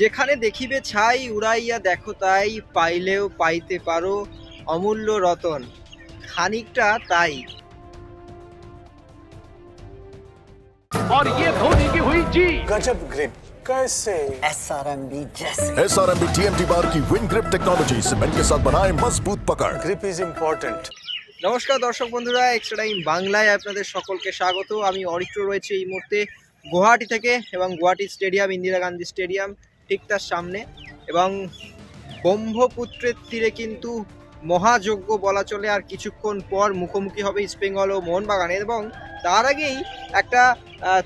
যেখানে দেখিবে ছাই উড়াইয়া দেখো তাই পাইলেও পাইতে পারো অমূল্য রতন খানিকটা তাই और ये धोनी की हुई जी गजब ग्रिप कैसे एसआरएमबी जैसे S R M B T M T bar की विन ग्रिप टेक्नोलॉजी सीमेंट के साथ बनाए मजबूत पकड़ ग्रिप इज इम्पोर्टेंट নমস্কার দর্শক বন্ধুরা এক্সট্রা টাইম বাংলায় আপনাদের সকলকে স্বাগত আমি অরিত্র রয়েছে এই মুহূর্তে গুয়াহাটি থেকে এবং গুয়াহাটি স্টেডিয়াম ইন্দিরা গান্ধী স্টেডিয়াম ঠিক তার সামনে এবং ব্রহ্মপুত্রের তীরে কিন্তু মহাযজ্ঞ বলা চলে আর কিছুক্ষণ পর মুখোমুখি হবে ইস্টবেঙ্গল ও মোহনবাগান এবং তার আগেই একটা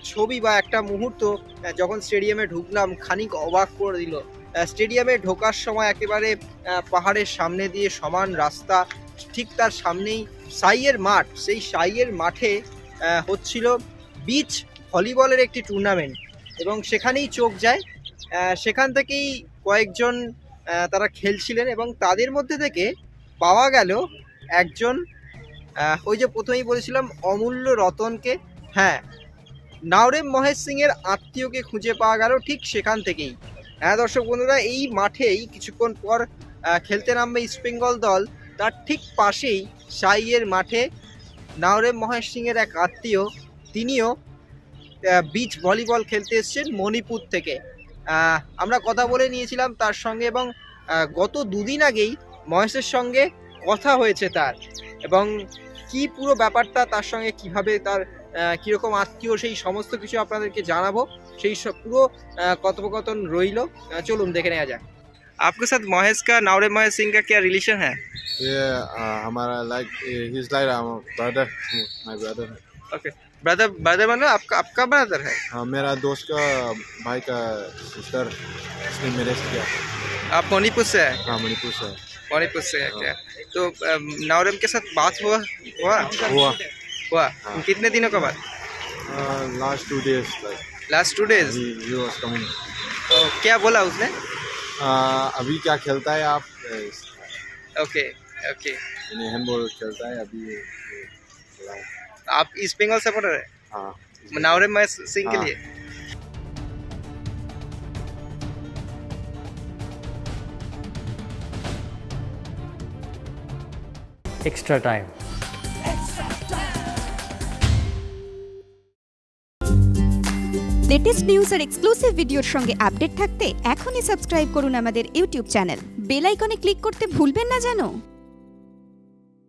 ছবি বা একটা মুহূর্ত যখন স্টেডিয়ামে ঢুকলাম, খানিক অবাক করে দিল। স্টেডিয়ামে ঢোকার সময় একেবারে পাহাড়ের সামনে দিয়ে সমান রাস্তা, ঠিক তার সামনেই সাইয়ের মাঠ। সেই সাইয়ের মাঠে হচ্ছিল বিচ ভলিবলের একটি টুর্নামেন্ট এবং সেখানেই চোখ যায় সেখান থেকেই কয়েকজন তারা খেলছিলেন এবং তাদের মধ্যে থেকে পাওয়া গেল একজন ওই যে প্রথমেই বলেছিলাম অমূল্য রতনকে। হ্যাঁ নাওরেম মহেশ সিংয়ের আত্মীয়কে খুঁজে পাওয়া গেল ঠিক সেখান থেকেই। হ্যাঁ দর্শক বন্ধুরা, এই মাঠেই কিছুক্ষণ পর খেলতে নামবে ইস্টবেঙ্গল দল। তার ঠিক পাশেই সাইয়ের মাঠে নাওরেম মহেশ সিংয়ের এক আত্মীয়, তিনিও বিচ ভলিবল খেলতে এসেছেন মণিপুর থেকে। আমরা কথা বলে নিয়েছিলাম তার সঙ্গে এবং আহ, গত দুদিন আগেই মহেশের সঙ্গে কথা হয়েছে তার এবং কি পুরো ব্যাপারটা তার সঙ্গে কিভাবে তার আহ, কিরকম আত্মীয় সেই সমস্ত কিছু আপনাদেরকে জানাবো সেই সব পুরো আহ, কথোপকথন রইল আহ, চলুন দেখে নেওয়া যাক आपके साथ महेश का नावरे महेश सिंह का क्या रिलेशन है ये uh, हमारा like his like brother my brother okay brother brother मतलब आपका आपका ब्रदर है? हाँ मेरा दोस्त का भाई का सिस्टर इसने मैरिज किया। आप मणिपुर से है? हाँ मणिपुर से मणिपुर से है क्या? तो अम, नवरम के साथ बात हुआ हुआ? हुआ। हुआ। हाँ। कितने दिनों का बाद last two days last two days he he was coming तो क्या बोला उसने? Uh, अभी क्या खेलता है आप? ओके ओके हैंडबॉल खेलता है अभी है। आप ईस्ट बंगाल सपोर्टर है हाँ नवरम महेश सिंह के हाँ। लिए एक्स्ट्रा टाइम লেটেস্ট নিউজ আর এক্সক্লুসিভ ভিডিওর সঙ্গে আপডেট থাকতে এখনই সাবস্ক্রাইব করুন আমাদের ইউটিউব চ্যানেল বেল আইকনে ক্লিক করতে ভুলবেন না জানো